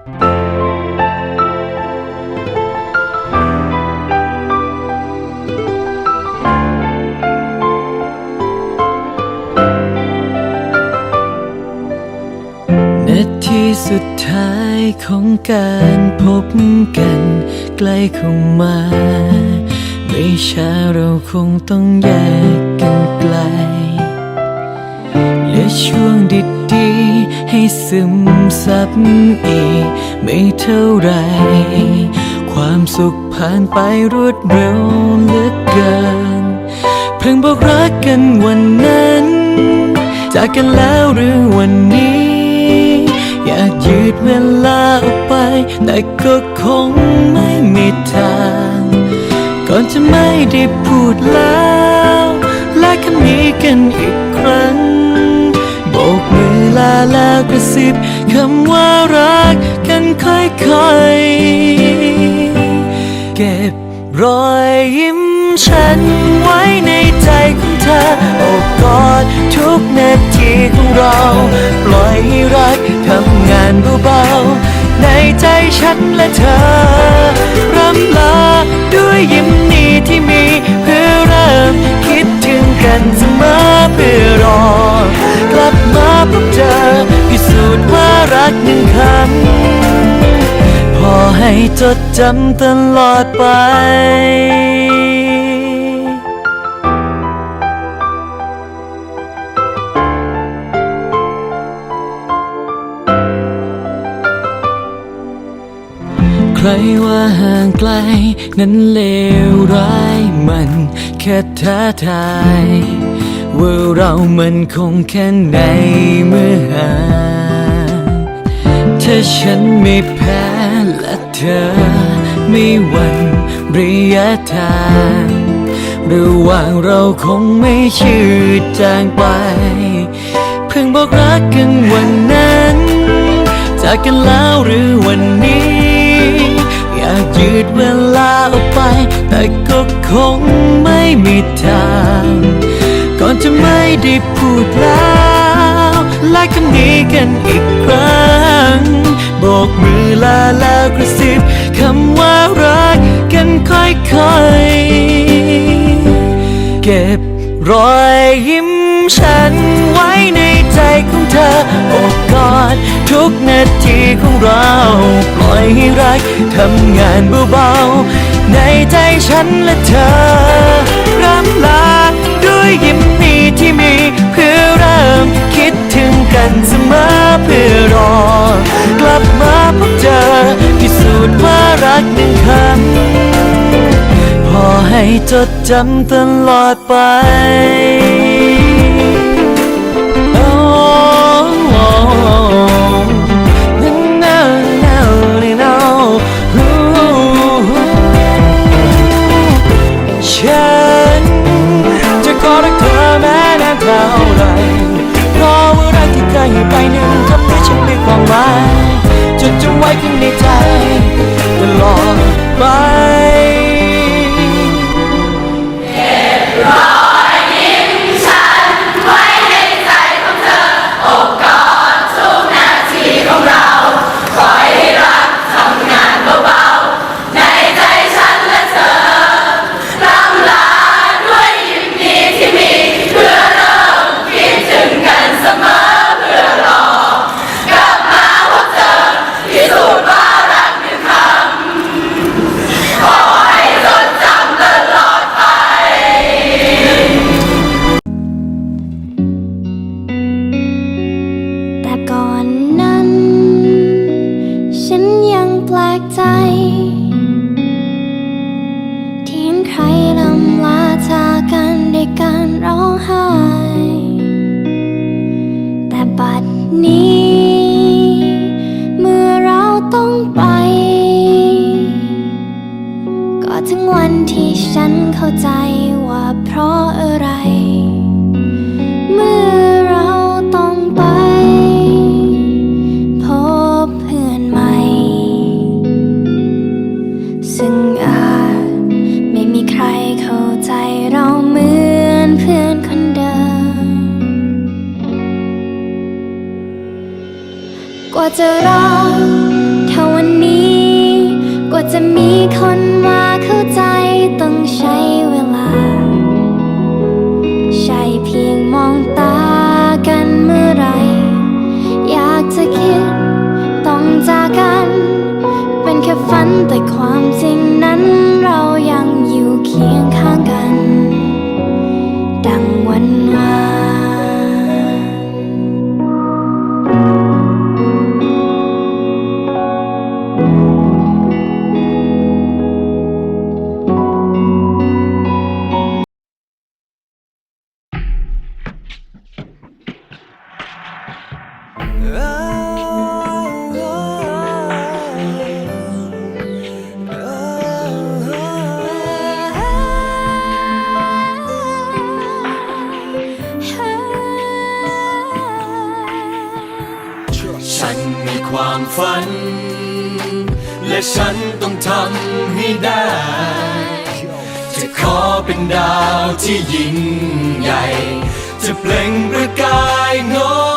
นาทีสุดท้ายของการพบกันใกล้เข้ามาไม่ช้าเราคงต้องแยกกันไกลเหลือช่วงดี ๆให้ซึมซับอีก ไม่เท่าไร ความสุขผ่านไปรวดเร็วเหลือเกิน เพิ่งบอกรักกันวันนั้น จากกันแล้วหรือวันนี้ อยากยืดเวลาออกไป แต่ก็คงไม่มีทาง ก่อนจะไม่ได้พูดแล้วและคำนี้กันอีกครั้ง ลาแล้วกระซิบคำว่ารักกันค่อยๆ เก็บรอยยิ้มฉันไว้ในใจของเธอโอบกอดทุกนาทีของเรา ปล่อยให้รักทำงานเบาๆในใจฉันและเธอรำลาด้วยยิ้มนี้ที่มี กหนึ่งคำพอให้จดจำตลอดไปใครว่าห่างไกล นั้นเลวร้ายมันแค่ท้าทาย ว่าเรามันคงแค่ไหนเมื่อห่าง ถ้าฉันไม่แพ้และเธอ ไม่หวั่นระยะทางระหว่างเราคงไม่ชืดจางไป เพิ่งบอกรักกันวันนั้น จากกันแล้วหรือวันนี้ อยากยืดเวลาออกไป แต่ก็คงไม่มีทาง ก่อนจะไม่ได้พูดแล้ว และคำนี้กันอีกครั้งโบกมือลาแล้วกระซิบคำว่ารักกันค่อยๆ เก็บรอยยิ้มฉันไว้ในใจของเธอโอบกอดทุกนาทีของเรา ปล่อยให้รักทำงานเบาๆ ในใจฉันและเธอรำลาด้วยยิ้ม กันเสมอเพื่อรอ กลับมาพบเจอพิสูจน์ว่ารักหนึ่งคำพอให้จดจำตลอดไปโอ้ ไว้จดจำไว้ข้างในใจตลอดไป แปลกใจ ที่เห็นใครลำลาจากกันด้วยการร้องไห้ แต่บัดนี้ ว่าจะรอเท่าวันนี้ กว่าจะมีคนมาเข้าใจต้องใช้เวลา ใช่เพียงมองตากันเมื่อไร อยากจะคิดต้องจากกัน เป็นแค่ฝันแต่ความจริง ฉันมีความฝัน และฉันต้องทำให้ได้ จะขอเป็นดาวที่ยิ่งใหญ่ จะเปล่งประกายงด